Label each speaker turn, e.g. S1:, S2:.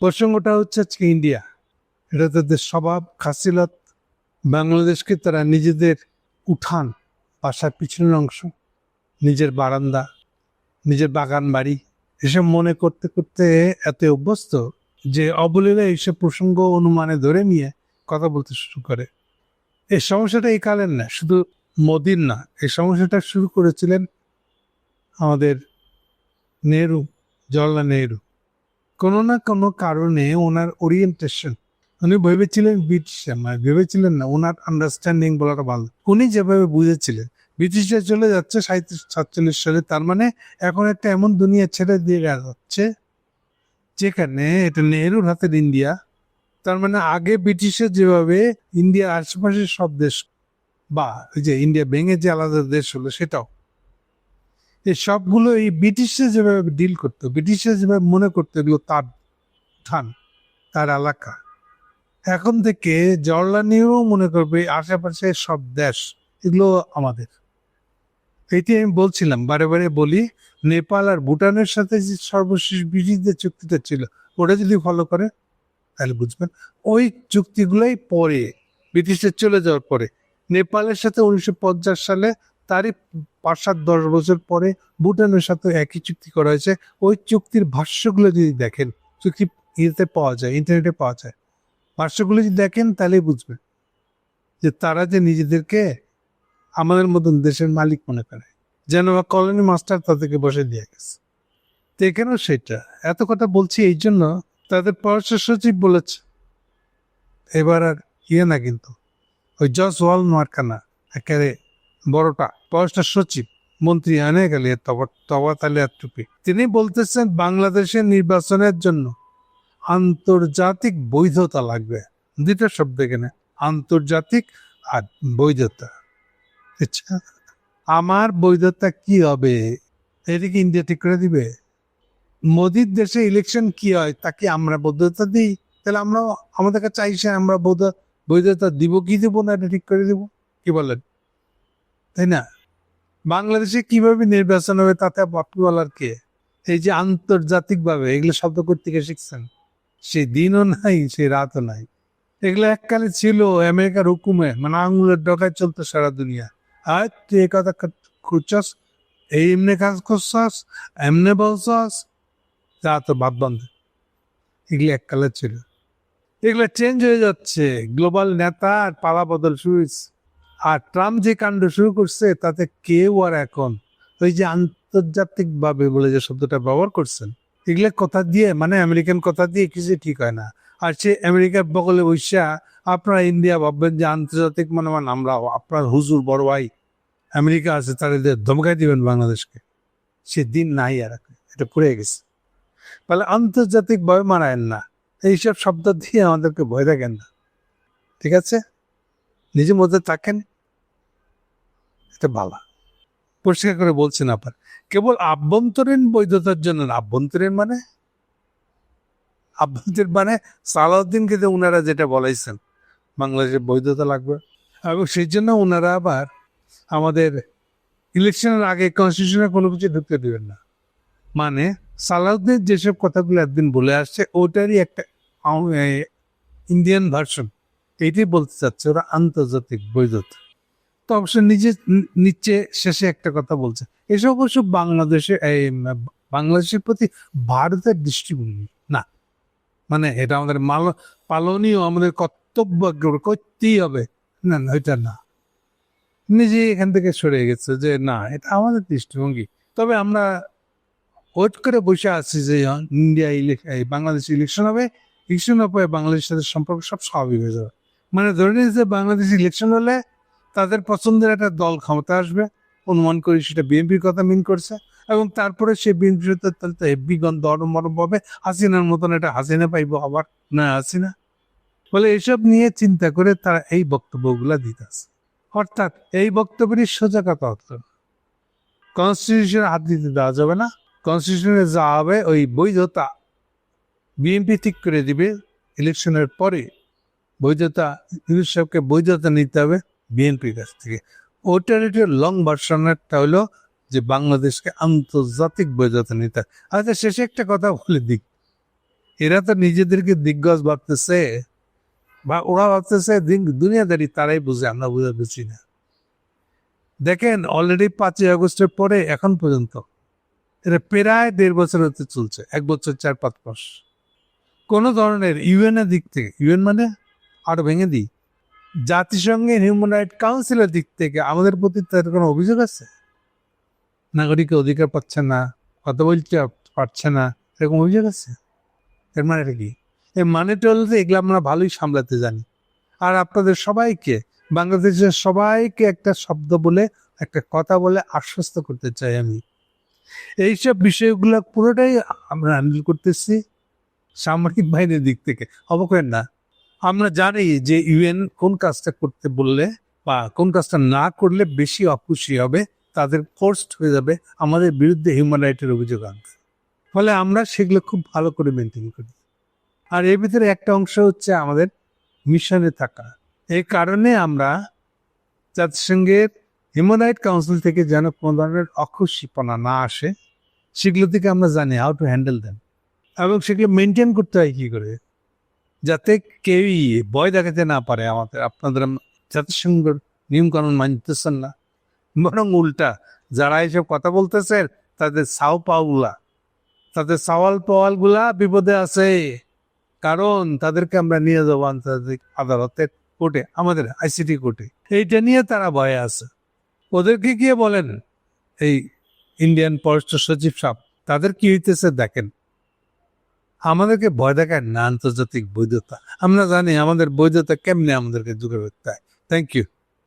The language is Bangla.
S1: প্রসঙ্গটা হচ্ছে আজকে ইন্ডিয়া। এটা তাদের স্বভাব খাসিলত বাংলাদেশকে তারা নিজেদের উঠান, বাসার পিছনের অংশ, নিজের বারান্দা, নিজের বাগান বাড়ি। এসব মনে করতে করতে এত অভ্যস্ত যে অবলীলা এইসব প্রসঙ্গ অনুমানে ধরে নিয়ে কথা বলতে শুরু করে। এই সমস্যাটা এই কালের না, শুধু মোদির না, এই সমস্যাটা শুরু করেছিলেন আমাদের নেহরু, জওয়াহরলাল নেহরু। কোনো না কোনো কারণে ওনার ওরিয়েন্টেশন উনি ভেবেছিলেন ব্রিটিশ মানে ভেবেছিলেন না, ওনার আন্ডারস্ট্যান্ডিং বলাটা ভালো। উনি যেভাবে বুঝেছিলেন ব্রিটিশরা চলে যাচ্ছে সাঁত্রিশ সাতচল্লিশ সালে, তার মানে এখন একটা এমন দুনিয়া ছেড়ে দিয়ে যাচ্ছে, যেখানে এটা নেহরুর হাতের ইন্ডিয়া তার মানে আগে ব্রিটিশের যেভাবে ইন্ডিয়ার আশেপাশের সব দেশ, বা যে ইন্ডিয়া ভেঙে যে আলাদা দেশ হলো সেটাও এই সবগুলো এই ব্রিটিশরা যেভাবে ডিল করতো, ব্রিটিশরা যেভাবে মনে করতো এগুলো তার থান তার এলাকা। এখন থেকে নেহরু মনে করবে আশেপাশে সব দেশ এগুলো আমাদের। এইটি আমি বলছিলাম, বারে বারে বলি, নেপাল আর ভুটানের সাথে যে সর্বশেষ ব্রিটিশদের চুক্তিটা ছিল ওটা যদি ফলো করে, তাহলে বুঝবেন। ওই চুক্তিগুলোই পরে, ব্রিটিশদের চলে যাওয়ার পরে, নেপালের সাথে উনিশশো পঞ্চাশ সালে তারই পাঁচ সাত দশ বছর পরে ভুটানের সাথে একই চুক্তি করা হয়েছে। ওই চুক্তির ভাষ্যগুলো যদি দেখেন, চুক্তি ইয়েতে পাওয়া যায়, ইন্টারনেটে পাওয়া যায়, ভাষ্যগুলো যদি দেখেন তাহলেই বুঝবেন যে তারা যে নিজেদেরকে আমাদের মতন দেশের মালিক মনে করে। যেন বা কলোনি মাস্টার তাদেরকে বসে দিয়ে গেছে। তো এখানেও সেটা। এত কথা বলছি এই জন্য তাদের পররাষ্ট্র সচিব বলেছে, এবার আর ইয়ে না কিন্তু, ওই জস ওয়াল মার্কা না, একেবারে বড়টা। পররাষ্ট্র সচিব, মন্ত্রী আনে গেলে তবা তবা তালে আর টুপি তিনি বলতেছেন, বাংলাদেশের নির্বাচনের জন্য আন্তর্জাতিক বৈধতা লাগবে। দুইটা শব্দ এখানে, আন্তর্জাতিক আর বৈধতা। আচ্ছা আমার বৈধতা কি হবে? এদিকে ইন্ডিয়া ঠিক করে দিবে? মোদির দেশে ইলেকশন কি হয় তাকে আমরা বৈধতা দিই? তাহলে আমরা আমাদের কাছে চাইছে আমরা বৈধ, বৈধতা দিব কি দেবো না, এটা ঠিক করে দিব? কি বলেন? তাই না? বাংলাদেশে কীভাবে নির্বাচন হবে তাতে আপনি বলার কে? এই যে আন্তর্জাতিকভাবে, এগুলো শব্দ করতে গিয়ে শিখছেন? সেই দিনও নাই সেই রাতও নাই। এগুলো এককালে ছিল আমেরিকার হুকুমে মানে আঙুলের ডকায় চলতো সারা দুনিয়া। আর তুই এ কথা খুঁজছস? এই এমনি কাজ করছস? এমনি বলছস? যা তো বাদ বন্ধ। এগুলো এককালে ছিল। এগুলো চেঞ্জ হয়ে যাচ্ছে। গ্লোবাল নেতা আর পালা বদল শুরু হয়েছে। আর ট্রাম্প যে কাণ্ড শুরু করছে, তাতে কেউ আর এখন ওই যে আন্তর্জাতিক ভাবে বলে যে শব্দটা ব্যবহার করছেন, এগুলো কথা দিয়ে মানে আমেরিকান কথা দিয়ে কিছু ঠিক হয় না। আর সে আমেরিকার বগলে বৈশা, আপনারা ইন্ডিয়া ভাববেন যে আন্তর্জাতিক মানে মানে আমরা, আপনার হুজুর বড় ভাই, আমেরিকা আছে তাদের ধমকাই দিবেন বাংলাদেশকে। সে দিন নাই আর এটা পড়ে গেছে। তাহলে আন্তর্জাতিক ভয় মারায়েন না, এইসব শব্দ দিয়ে আমাদেরকে ভয় দেখেন না। ঠিক আছে? নিজের মধ্যে থাকেন। এটা ভালো। পরিষ্কার করে বলছেন আবার কেবল আভ্যন্তরীণ বৈধতার জন্য আভ্যন্তরীণ মানে? আভ্যন্তরীণ মানে সালাউদ্দিনকে যে ওনারা যেটা বলাইছেন বাংলাদেশের বৈধতা লাগবে। এবং সেই জন্য ওনারা আবার আমাদের ইলেকশনের আগে কনস্টিটিউশনে কোনো কিছু ঢুকতে দেবেন না। মানে সালাউদ্দিন যেসব কথাগুলো একদিন বলে আসছে, ওটারই একটা ইন্ডিয়ান ভার্সন, এইটাই বলতে চাচ্ছে, ওরা আন্তর্জাতিক বৈধতা। তো অবশ্য নিজে নিচে শেষে একটা কথা বলছে। এসব অবশ্য বাংলাদেশে, এই বাংলাদেশের প্রতি ভারতের দৃষ্টিভঙ্গি। না। মানে এটা আমাদের মাল, পালনীয়, আমাদের কর্তব্য করতেই হবে। না না, এটা না। নিজে এখান থেকে সরে গেছে যে, না, এটা আমাদের দৃষ্টিভঙ্গি। তবে আমরা ওয়েট করে বসে আছি যে, ইন্ডিয়া বাংলাদেশ ইলেকশন হবে। ইলেকশন হবে বাংলাদেশের সাথে সম্পর্ক সব স্বাভাবিক হয়ে যাবে। মানে ধরে নিয়েছে যে, বাংলাদেশ ইলেকশন হলে তাদের পছন্দের একটা দল ক্ষমতা আসবে। অনুমান করি সেটা বিএনপির কথা মিন করছে এবং তারপরে সে বিএনপির হেব্বি গন্ধ হবে। হাসিনার মতন একটা হাসিনা পাইবো আবার। না, হাসিনা। বলে এসব নিয়ে চিন্তা করে তারা এই বক্তব্যগুলা দিতেছে অর্থাৎ এই বক্তব্যেরই সোজা কথা হতো কনস্টিটিউশন হাত দিতে দেওয়া যাবে না। কনস্টিটিউশনে যা হবে ওই বৈধতা বিএনপি ঠিক করে দিবে। ইলেকশনের পরে বৈধতা, ইউনুস সাহেবকে বৈধতা নিতে হবে। বিএনপির কাছ থেকে। ওটার একটা লং ভার্সনেরটা হলো যে বাংলাদেশকে আন্তর্জাতিক বৈধতা নিতে আচ্ছা শেষে একটা কথা বলে দিক এরা তো নিজেদেরকে দিগ্গজ ভাবতেছে বা ওরা ভাবতেছে দিন- দুনিয়াদারি তারাই বুঝে, আমরা বুঝে বুঝি না। দেখেন অলরেডি পাঁচই আগস্টের পরে, এখন পর্যন্ত এটা প্রায় দেড় বছর হতে চলছে, এক বছর চার পাঁচ মাস। কোনো ধরনের ইউএন এর দিক থেকে, ইউএন মানে আরও ভেঙে দিই। জাতিসংঘের হিউম্যান রাইট কাউন্সিলের দিক থেকে আমাদের প্রতি তার কোনো অভিযোগ আছে? নাগরিকের অধিকার পাচ্ছে না, কথা বলতে পারছে না, এরকম অভিযোগ আছে? এর মানেটা কি? এর মানেটা হলো এগুলো আমরা ভালোই সামলাতে জানি। আর আপনাদের সবাইকে, বাংলাদেশের সবাইকে একটা শব্দ বলে, একটা কথা বলে আশ্বস্ত করতে চাই আমি। এইসব বিষয়গুলো পুরোটাই আমরা হ্যান্ডেল করতেছি সামরিক বাহিনীর দিক থেকে। অবকেন না? আমরা জানি যে ইউএন কোন কাজটা করতে বললে বা কোন কাজটা না করলে বেশি অখুশি হবে, তাদের ফোর্সড হয়ে যাবে আমাদের বিরুদ্ধে হিউম্যান রাইটের অভিযোগ আনতে। ফলে আমরা সেগুলো খুব ভালো করে মেনটেন করি। আর এর ভিতরে একটা অংশ হচ্ছে আমাদের মিশনে থাকা। এই কারণে আমরা জাতিসংঘের হিউম্যান রাইট কাউন্সিল থেকে যেন কোনো ধরনের অখুশিপনা না আসে, সেগুলো থেকে আমরা জানি হাউ টু হ্যান্ডেল দেন এবং সেগুলো মেনটেন করতে হয় কী করে? যাতে কেউই ভয় দেখাতে না পারে আমাদের, আপনাদের জাতিসংঘের নিয়মকানুন মানতেছেন না। বরং উল্টা, যারা এসব কথা বলতেছেন তাদের সাও পাওগুলা তাদের সওয়াল পাওয়ালগুলা বিপদে আছে। কারণ তাদেরকে আমরা নিয়ে যাব আন্তর্জাতিক আদালতের কোর্টে, আমাদের আইসিটি কোর্টে। এইটা নিয়ে তারা ভয়ে আছে। ওদেরকে গিয়ে বলেন, এই ইন্ডিয়ান পররাষ্ট্র সচিব সাহেব, তাদের কি হইতেছে দেখেন। আমাদেরকে ভয় দেখায় না আন্তর্জাতিক বৈধতা। আমরা জানি আমাদের বৈধতা কেমনে আমাদেরকে যুগে করতে হয়। Thank you